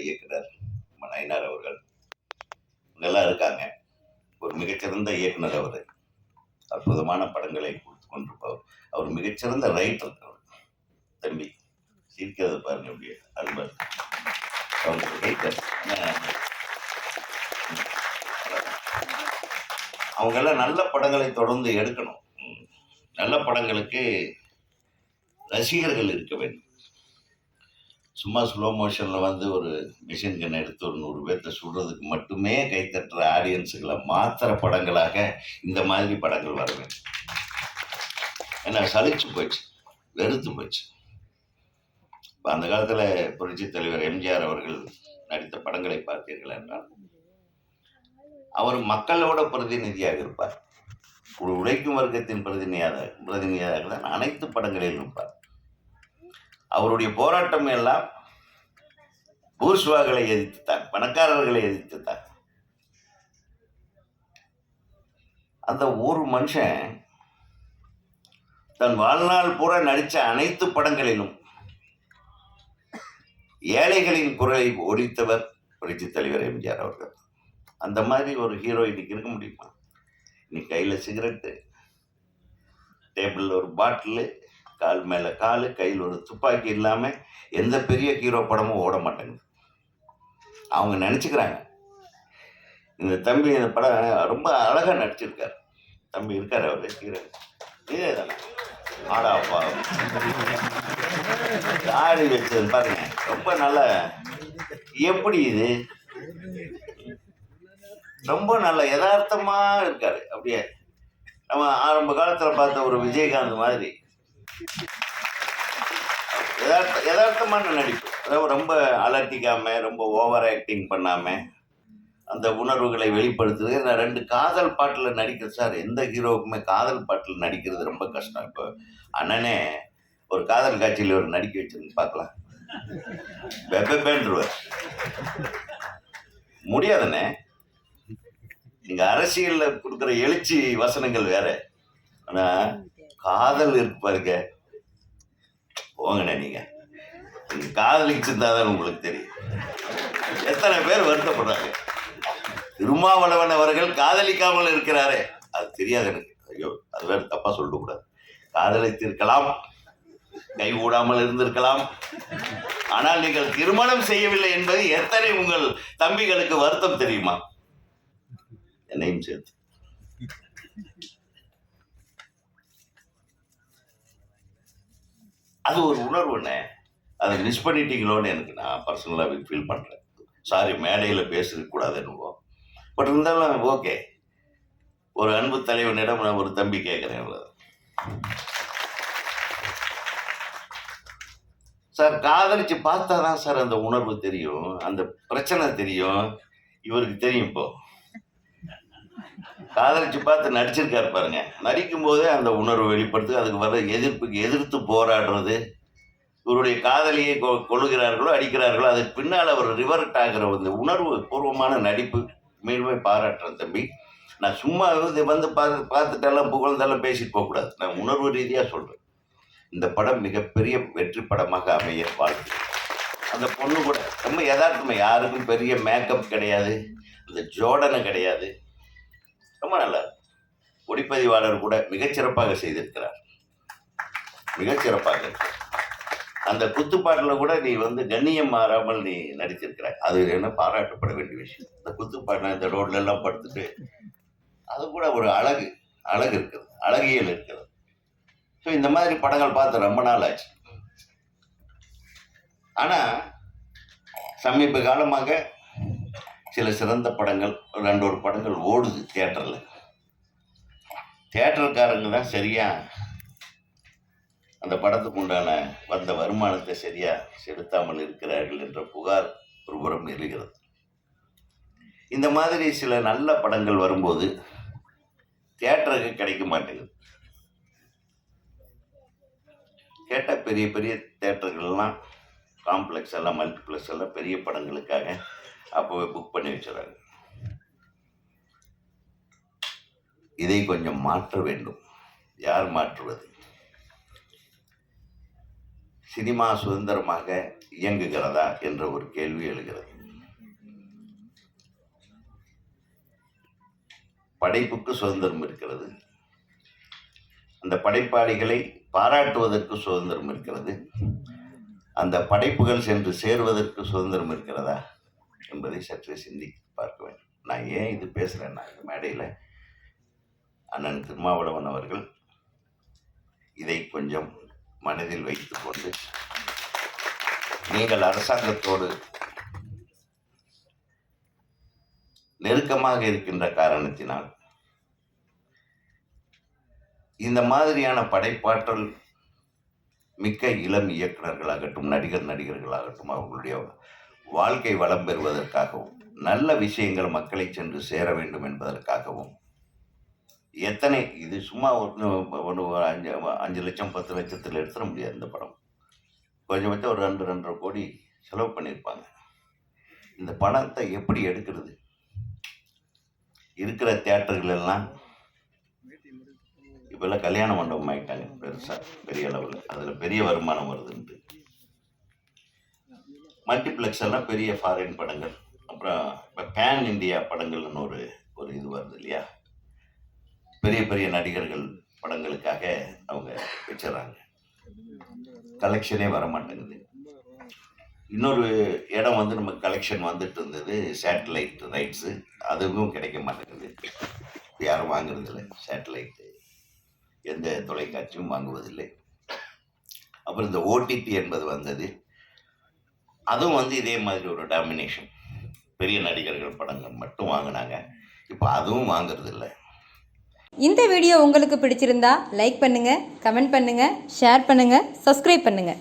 இயக்குனர் மணியனர் அவர்கள். இவங்கெல்லாம் இருக்காங்க. ஒரு மிகச்சிறந்த இயக்குனர் அவர். அற்புதமான படங்களை கொடுத்து கொண்டிருப்பவர். அவர் மிகச்சிறந்த ரைட்டர் அவர். தம்பி சிரிக்கிறத பாருங்க அப்படியே அன்பர் அவங்க ரைட்டர் அவங்கெல்லாம் நல்ல படங்களை தொடர்ந்து எடுக்கணும். நல்ல படங்களுக்கு ரசிகர்கள் இருக்க வேண்டும். சும்மா ஸ்லோ மோஷனில் வந்து ஒரு மிஷின் கன் எடுத்து ஒரு நூறு பேர்த்த சுடுறதுக்கு மட்டுமே கைத்தட்டுற ஆடியன்ஸுகளை மாத்திர படங்களாக இந்த மாதிரி படங்கள் வர வேண்டும் ஏன்னா சலிச்சு போச்சு. வெறுத்து போச்சு. இப்போ அந்த காலத்தில் புரட்சி தலைவர் எம்ஜிஆர் அவர்கள் நடித்த படங்களை பார்த்தீர்கள் என்றால் அவர் மக்களோட பிரதிநிதியாக இருப்பார். ஒரு உழைக்கும் வர்க்கத்தின் பிரதிநிதியாக பிரதிநிதியாக தான் அனைத்து படங்களிலும் இருப்பார். அவருடைய போராட்டம் எல்லாம் பூர்ஸ்வாகளை எதிர்த்துத்தான் பணக்காரர்களை எதிர்த்துத்தான். அந்த ஒரு மனுஷன் தன் வாழ்நாள் பூரா நடித்த அனைத்து படங்களிலும் ஏழைகளின் குரலை ஒழித்தவர் புரட்சி தலைவர் எம்ஜிஆர் அவர்கள். அந்த மாதிரி ஒரு ஹீரோ இன்னைக்கு இருக்க முடியுமா? இன்னைக்கு கையில் சிகரெட்டு டேபிளில் ஒரு பாட்டிலு கால் மேலே கால் கையில் ஒரு துப்பாக்கி இல்லாமல் எந்த பெரிய ஹீரோ படமும் ஓட மாட்டேங்குது. அவங்க நினச்சிக்கிறாங்க. இந்த தம்பி இந்த படம் ரொம்ப அழகாக நடிச்சிருக்காரு. தம்பி இருக்கார் அவர் ஹீரோ. இதே தானே ஆடாப்பா தாடி வச்சது பாருங்க. ரொம்ப நல்ல எப்படி இது? ரொம்ப நல்ல யதார்த்தமா இருக்காரு. அப்படியே நம்ம ஆரம்ப காலத்துல பார்த்த ஒரு விஜயகாந்த் மாதிரி. யதார்த்த யதார்த்தமான நடிப்பு. அதாவது ரொம்ப அலட்டிக்காம ரொம்ப ஓவர் ஆக்டிங் பண்ணாம அந்த உணர்வுகளை வெளிப்படுத்துறது. நான் ரெண்டு காதல் பாட்டில் நடிக்கிறது சார் எந்த ஹீரோவுக்குமே காதல் பாட்டில் நடிக்கிறது ரொம்ப கஷ்டம். இப்போ அண்ணனே ஒரு காதல் காட்சியில் ஒரு நடிக்க வச்சிருந்து பார்க்கலாம். வெப்பேன்றுவார் முடியாதுண்ணே. நீங்கள் அரசியலில் கொடுக்குற எழுச்சி வசனங்கள் வேற. ஆனால் காதல் இருக்கு பாருங்க போங்கண்ணே நீங்க. நீங்க காதலிச்சிருந்தாதான் உங்களுக்கு தெரியும். எத்தனை பேர் வருத்தப்படுறாங்க. திருமாவளவன் அவர்கள் காதலிக்காமல் இருக்கிறாரே. அது தெரியாது எனக்கு. ஐயோ அது வேறு தப்பாக சொல்லக்கூடாது. காதலித்திருக்கலாம். கை கூடாமல் இருந்திருக்கலாம். ஆனால் நீங்கள் திருமணம் செய்யவில்லை என்பது எத்தனை உங்கள் தம்பிகளுக்கு வருத்தம் தெரியுமா? என்னையும் சேர்த்து. அது ஒரு உணர்வுண்ணே அதை மிஸ் பண்ணிட்டீங்களோன்னு எனக்கு நான் பர்சனலாக ஃபீல் பண்ணுறேன் சாரி மேடையில் பேசுறதுக்கு கூடாதுன்னு பட் இருந்தாலும் ஓகே ஒரு அன்பு தலைவனிடம் நான் ஒரு தம்பி கேட்குறேன் அவ்வளோ சார் காதலிச்சு பார்த்தா தான் சார் அந்த உணர்வு தெரியும். அந்த பிரச்சனை தெரியும். இவருக்கு தெரியும் இப்போது காதலிச்சு பார்த்து நடிச்சிருக்காரு பாருங்க. நடிக்கும் போதே அந்த உணர்வு வெளிப்படுத்து அதுக்கு வர எதிர்ப்புக்கு எதிர்த்து போராடுறது. இவருடைய காதலியை கொ- கொள்ளுகிறார்களோ அடிக்கிறார்களோ அதுக்கு பின்னால் அவர் ரிவர்ட் ஆகிற அந்த உணர்வு பூர்வமான நடிப்பு மீண்டும் பாராட்டுறேன் தம்பி. நான் சும்மா இது வந்து பார்த்து பார்த்துட்டெல்லாம் புகழ்ந்தெல்லாம் பேசிட்டு போகக்கூடாது நான் உணர்வு ரீதியாக சொல்கிறேன் இந்த படம் மிகப்பெரிய வெற்றி படமாக அமைய வாழ்க்கை அந்த பொண்ணு கூட ரொம்ப யதார்த்தமா யாருக்கும் பெரிய மேக்கப் கிடையாது. அந்த ஜோடனை கிடையாது. ரொம்ப நல்லா ஒளிப்பதிவாளர் கூட மிகச்சிறப்பாக செய்திருக்கிறார். மிகச்சிறப்பாக இருக்கு. அந்த குத்துப்பாட்டில் கூட நீ வந்து கண்ணியம் மாறாமல் நீ நடித்திருக்கிறாய். அது என்ன பாராட்டப்பட வேண்டிய விஷயம். இந்த குத்துப்பாட்டில் இந்த ரோட்ல எல்லாம் படுத்துட்டு அது கூட ஒரு அழகு அழகு இருக்குது அழகியல் இருக்குது. ஸோ இந்த மாதிரி படங்கள் பார்த்து ரொம்ப நாள் ஆச்சு. ஆனால் சமீப காலமாக சில சிறந்த படங்கள் ரெண்டு ஒரு படங்கள் ஓடுது தேட்டரில் தேட்டருக்காரங்க தான் சரியாக அந்த படத்துக்கு உண்டான வந்த வருமானத்தை சரியாக செலுத்தாமல் இருக்கிறார்கள் என்ற புகார் ஒரு புறம் எழுகிறது. இந்த மாதிரி சில நல்ல படங்கள் வரும்போது தேட்டருக்கு கிடைக்க மாட்டேங்குது. கேட்டால் பெரிய பெரிய தேட்டர்கள்லாம் காம்ப்ளெக்ஸ் எல்லாம் மல்டிப்ளெக்ஸ் எல்லாம் பெரிய படங்களுக்காக அப்போவே புக் பண்ணி வச்சுறாங்க. இதை கொஞ்சம் மாற்ற வேண்டும். யார் மாற்றுவது? சினிமா சுதந்திரமாக இயங்குகிறதா என்ற ஒரு கேள்வி எழுகிறது. படைப்புக்கு சுதந்திரம் இருக்கிறது. அந்த படைப்பாளிகளை பாராட்டுவதற்கு சுதந்திரம் இருக்கிறது. அந்த படைப்புகள் சென்று சேருவதற்கு சுதந்திரம் இருக்கிறதா என்பதை சற்று சிந்தித்து பார்க்க வேண்டும். நான் ஏன் இது பேசுகிறேன்னா இந்த மேடையில் அண்ணன் திருமாவளவன் அவர்கள் இதை கொஞ்சம் மனதில் வைத்துக்கொண்டு நீங்கள் அரசாங்கத்தோடு நெருக்கமாக இருக்கின்ற காரணத்தினால் இந்த மாதிரியான படைப்பாற்றல் மிக்க இளம் இயக்குனர்களாகட்டும் நடிகர் நடிகர்களாகட்டும் அவர்களுடைய வாழ்க்கை வளம் பெறுவதற்காகவும் நல்ல விஷயங்கள் மக்களை சென்று சேர வேண்டும் என்பதற்காகவும் எத்தனை இது சும்மா ஒன்று ஒன்று ஒரு அஞ்சு அஞ்சு லட்சம் பத்து லட்சத்தில் எடுத்துட முடியாது இந்த படம். கொஞ்சபட்சம் ஒரு ரெண்டு ரெண்டரை கோடி செலவு பண்ணியிருப்பாங்க. இந்த பணத்தை எப்படி எடுக்கிறது? இருக்கிற தியேட்டர்கள் எல்லாம் இப்போல்லாம் கல்யாண மண்டபம் ஆகிட்டாங்க பெருசாக பெரிய அளவில். அதில் பெரிய வருமானம் வருதுன்ட்டு மல்டிப்ளெக்ஸ் எல்லாம் பெரிய ஃபாரின் படங்கள். அப்புறம் இப்போ பேன் இந்தியா படங்கள்னு ஒரு ஒரு இது வருது இல்லையா? பெரிய பெரிய நடிகர்கள் படங்களுக்காக அவங்க வச்சிடறாங்க கலெக்ஷனே வர மாட்டேங்குது இன்னொரு இடம் வந்து நம்ம கலெக்ஷன் வந்துட்டு இருந்தது சேட்டலைட் ரைட்ஸு அதுவும் கிடைக்க மாட்டேங்குது. யாரும் வாங்குறதில்ல சேட்டலைட்டு எந்த தொலைக்காட்சியும் வாங்குவதில்லை. அப்புறம் இந்த ஓடிடி என்பது வந்தது. அதுவும் வந்து இதே மாதிரி ஒரு டாமினேஷன் பெரிய நடிகர்கள் படங்கள் மட்டும் வாங்கினாங்க. இப்போ அதுவும் வாங்குறதில்ல. இந்த வீடியோ உங்களுக்கு பிடிச்சிருந்தா லைக் பண்ணுங்கள் கமெண்ட் பண்ணுங்கள் ஷேர் பண்ணுங்கள் சப்ஸ்கிரைப் பண்ணுங்கள்